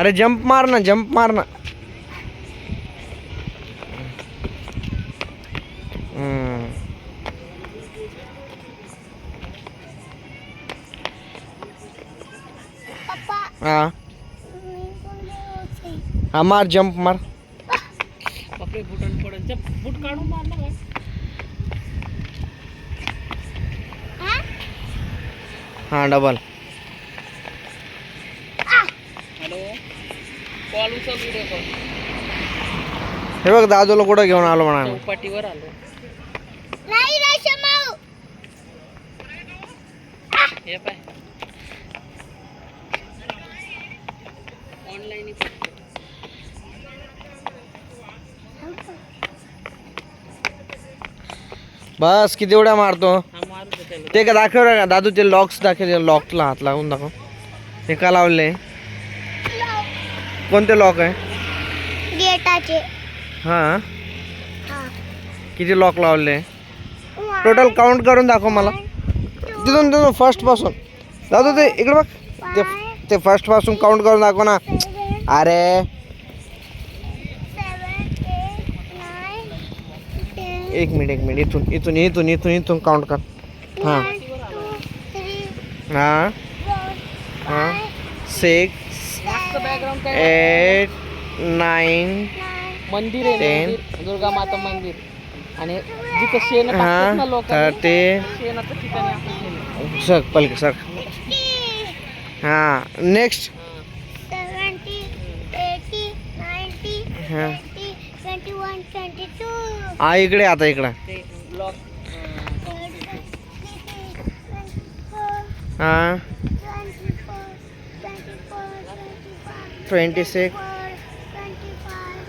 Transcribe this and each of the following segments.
अरे जंप मार ना जंप मार ना हम्म. हा। हा मार जंप मार। बापरे बुटन बूट काय हा? हा डबल। कॉल उचल व्हिडिओ कॉल हे बघ दादूला कुठं घेऊन आलो म्हणा चौपाटीवर आलो. नाही रेशमाऊ हे पाय. ऑनलाईन बस किती उड्या मारतो? हा मारू दे त्याला. ते का दाखव रे का? दादू ते लॉक्स दाखव लॉकला हात लावून दाखव. हे का लावले कोणते लॉक आहे? गेटाचे. हा. हा. किती लॉक लावले? टोटल काउंट करून दाखव मला. तिथून तिथून फ़र्स्ट पासून. दादू ते इकडे बघ. ते ते फ़र्स्ट पासून काउंट करून दाखव ना. अरे. एक मिनिट एक मिनिट. इथून इथून इथून इथून इथून काउंट कर. हाँ. टू थ्री हाँ. हाँ. सिक्स बॅकग्राऊंड एट नाईन मंदिर आहे. मंदिर दुर्गा माता मंदिर. आणि जिथं शेण टाकतात ना हां लोक थर्टी. शेणाचं ठिकाणी आपण केलं सर पलक सर. हां नेक्स्ट सेवन्टी एटी नाईन्टी हां. Twenty twenty one twenty two हा इकडे आता इकडं. ते ब्लॉक हां. Twenty six.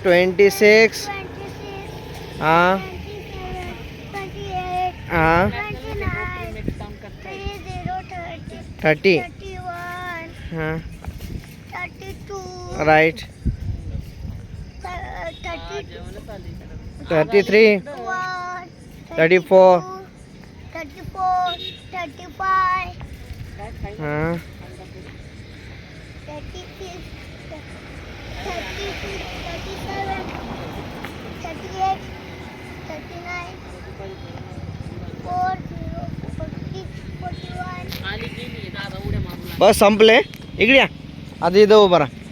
Twenty six. हाँ। हाँ। थर्टी। हाँ। Right thirty three. Thirty four. Thirty four thirty five हाँ। six, बस संपले. इकडे या. आता इथं उभा राहा.